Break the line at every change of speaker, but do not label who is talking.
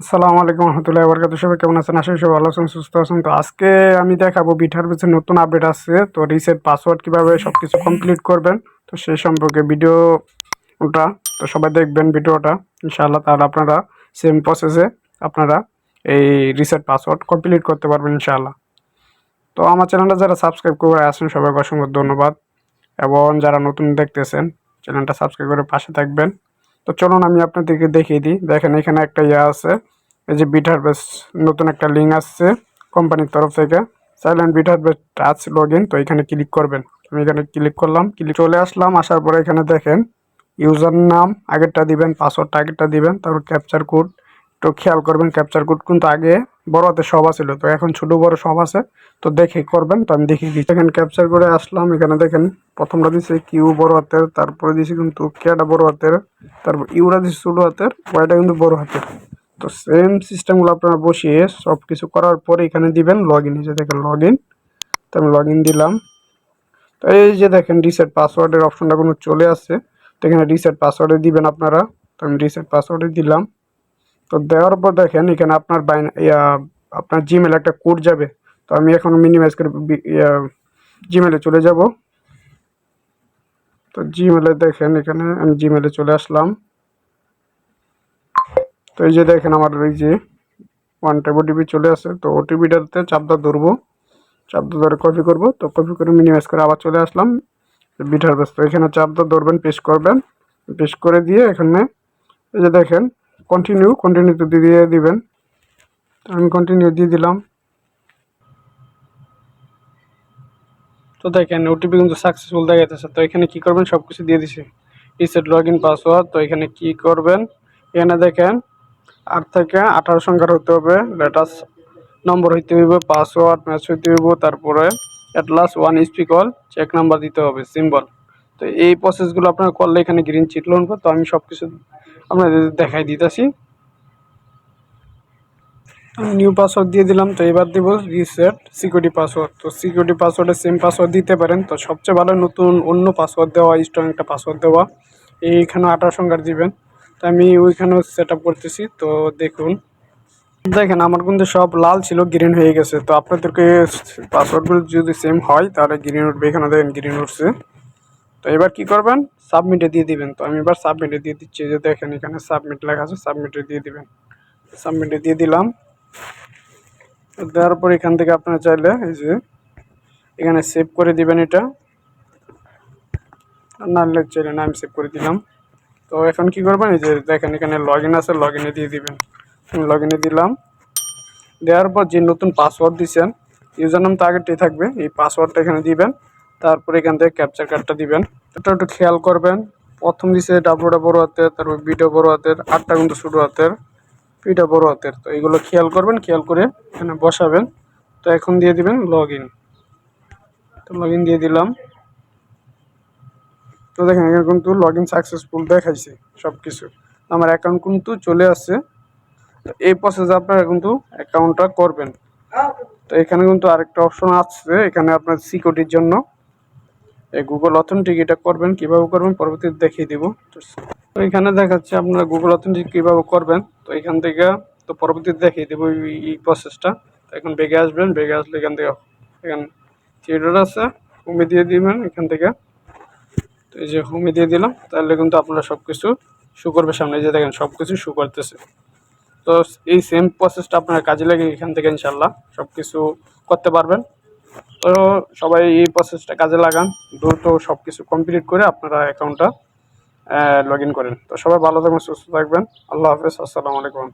আসসালামু আলাইকুম রহমতুল্লাহ বরকাত সবাই কেমন আছেন? করি সবাই ভালো আছেন, সুস্থ আছেন। তো আজকে আমি দেখাবো বিটার পিছনে নতুন আপডেট আসছে। তো রিসেট পাসওয়ার্ড কীভাবে সব কিছু কমপ্লিট করবেন, তো সেই সম্পর্কে ভিডিও ওটা তো সবাই দেখবেন ভিডিওটা। ইনশাআল্লাহ তাহলে আপনারা সেম প্রসেসে আপনারা এই রিসেট পাসওয়ার্ড কমপ্লিট করতে পারবেন ইনশাআল্লাহ। তো আমার চ্যানেলটা যারা সাবস্ক্রাইব করে আসেন সবাইকে অসংখ্য ধন্যবাদ। এবং যারা নতুন দেখতেছেন, চ্যানেলটা সাবস্ক্রাইব করে পাশে থাকবেন। তো চলুন আমি আপনাদেরকে দেখিয়ে দিই। দেখেন, এখানে একটা ইয়ে আছে। এই যে বিট হারভেস্ট, নতুন একটা লিঙ্ক আসছে কোম্পানির তরফ থেকে। Silent beat harvest touch log তো এখানে ক্লিক করবেন। আমি এখানে ক্লিক করলাম, ক্লিক চলে আসলাম, আসার পরে এখানে দেখেন ইউজার নাম, আগেরটা দিবেন, পাসওয়ার্ডটা আগেরটা দিবেন, তারপর ক্যাপচার কোড। তো খেয়াল করবেন ক্যাপচার কোড কিন্তু আগে বড় হাতে সব ছিল তো এখন ছোট বড় সব আছে। তো দেখে করবেন, তো আমি দেখিয়ে দিচ্ছি। এখানে ক্যাপচার করে আসলাম, এখানে দেখেন প্রথমটা দিচ্ছে কিউ বড় হাতের, তারপরে দিছি কিন্তু কেটা বড় হাতের, তারপর ইউরা দিচ্ছে ছোট হাতের ওয়াইটা কিন্তু বড় হাতের। তো সেম সিস্টেমগুলো আপনারা বসিয়ে সব কিছু করার পরে এখানে দিবেন লগ ইন যে দেখেন লগ ইন তো আমি লগ ইন দিলাম। তো এই যে দেখেন রিসেট পাসওয়ার্ডের অপশনটা কোনো চলে আসছে। তো এখানে রিসেট পাসওয়ার্ডে দিবেন আপনারা। তো আমি রিসেট পাসওয়ার্ডে দিলাম। তো দেওয়ার পর দেখেন, এখানে আপনার বাইন আপনার জিমেল একটা কোড যাবে। তো আমি এখন মিনিমাইজ করে জিমেলে চলে যাব। তো জিমেলে দেখেন, এখানে আমি জিমেলে চলে আসলাম। তো এই যে দেখেন আমার এই যে ওয়ান টাইপ ওটিপি চলে আসে। তো ওটিপিটাতে চাপটা ধরবো। চাপটা ধরে কপি করব। তো কপি করে মিনিমাইজ করে আবার চলে আসলাম। বিটার ব্যস্ত। এখানে চাপটা ধরবেন পেস্ট করবেন। পেস্ট করে দিয়ে এখানে এই যে দেখেন কন্টিনিউ কন্টিনিউতে দিয়ে দিবেন। আমি কন্টিনিউ দিয়ে দিলাম। তো দেখেন ওটিপি কিন্তু সাকসেসফুল দেখা দেখাইতেছে। তো এখানে কি করবেন? সব কিছু দিয়ে দিছে। রিসেট লগ ইন পাসওয়ার্ড তো এখানে কি করবেন? এখানে দেখেন, আট থেকে আঠারো সংখ্যার হতে হবে। লেটাস নম্বর হইতে হইব পাসওয়ার্ড ম্যাচ হইতে হইব, তারপরে অ্যাটলাস ওয়ান স্পিকল চেক নাম্বার দিতে হবে সিম্বল তো এই প্রসেসগুলো আপনারা করলে এখানে গ্রিন চিট লোন তো আমি সব কিছু আপনাদের দেখাই দিতেছি। নিউ পাসওয়ার্ড দিয়ে দিলাম, তো এবার দেবো রিসেট সিকিউরিটি পাসওয়ার্ড তো সিকিউরিটি পাসওয়ার্ডে সেম পাসওয়ার্ড দিতে পারেন। তো সবচেয়ে ভালো নতুন অন্য পাসওয়ার্ড দেওয়া স্ট্রং একটা পাসওয়ার্ড দেওয়া। এইখানে আঠারো সংখ্যার দিবেন। তো আমি ওইখানেও সেট করতেছি, তো দেখুন। দেখেন, আমার কিন্তু সব লাল ছিল গ্রিন হয়ে গেছে। তো আপনাদেরকে পাসওয়ার্ডগুলো যদি সেম হয়, তাহলে গ্রিন উঠবে। এখানে দেখেন গ্রিন উঠছে। তো এবার কি করবেন? সাবমিটে দিয়ে দিবেন। তো আমি এবার সাবমিটে দিয়ে দিচ্ছি। যে দেখেন এখানে সাবমিট লেখা আছে সাবমিটে দিয়ে দিবেন। সাবমিটে দিয়ে দিলাম। দেওয়ার পর এখান থেকে আপনারা চাইলে এই যে এখানে সেভ করে দিবেন এটা। না চাইলে না, আমি সেভ করে দিলাম। তো এখন কি করবেন? এই যে দেখেন এখানে লগ ইন আছে লগ ইনে দিয়ে দিবেন। লগ ইনে দিলাম। দেওয়ার পর যে নতুন পাসওয়ার্ড দিচ্ছেন ইউজার নাম তো আগেরটাই থাকবে। এই পাসওয়ার্ডটা এখানে দিবেন। তারপরে এখান থেকে ক্যাপচার কার্ডটা দিবেন। এটা একটু খেয়াল করবেন। প্রথম দিছে ডাব্লুটা বড় হাতের, তারপর বিটা বড় হাতের, আটটা কিন্তু ছোটো হাতের পিটা বড় হাতের। তো এগুলো খেয়াল করবেন, খেয়াল করে এখানে বসাবেন। তো এখন দিয়ে দিবেন লগ ইন তো লগ ইন দিয়ে দিলাম। তো দেখেন, এখানে কিন্তু লগ ইন সাকসেসফুল দেখাইছে সব কিছু আমার অ্যাকাউন্ট কিন্তু চলে আসছে। তো এই প্রসেসে আপনারা কিন্তু অ্যাকাউন্টটা করবেন। তো এখানে কিন্তু আরেকটা অপশন আছে, এখানে আপনার সিকিউরিটির জন্য। গুগল অথেন্টিক এটা করবেন, কীভাবে করবেন পরবর্তীতে দেখিয়ে দিব। তো এখানে দেখাচ্ছে আপনারা গুগল অথেন্টিক কীভাবে করবেন। তো এখান থেকে তো পরবর্তীতে দেখিয়ে দেবো এই প্রসেসটা তো এখন বেগে আসবেন, বেগে আসলে এখান থেকে এখানে থিয়েটার আছে হোমে দিয়ে দিবেন এখান থেকে। তো এই যে হোমে দিয়ে দিলাম, তাহলে কিন্তু আপনারা সব কিছু শু করবে সামনে। যে দেখেন সব কিছু শু করতেছে। তো এই সেম প্রসেসটা আপনারা কাজে লাগে এখান থেকে ইনশাল্লাহ সব কিছু করতে পারবেন। তো সবাই এই প্রসেসটা কাজে লাগান। দ্রুত সব কিছু কমপ্লিট করে আপনারা অ্যাকাউন্টটা লগ ইন করেন। তো সবাই ভালো থাকবেন, সুস্থ থাকবেন। আল্লাহ হাফেজ, আসসালামু আলাইকুম।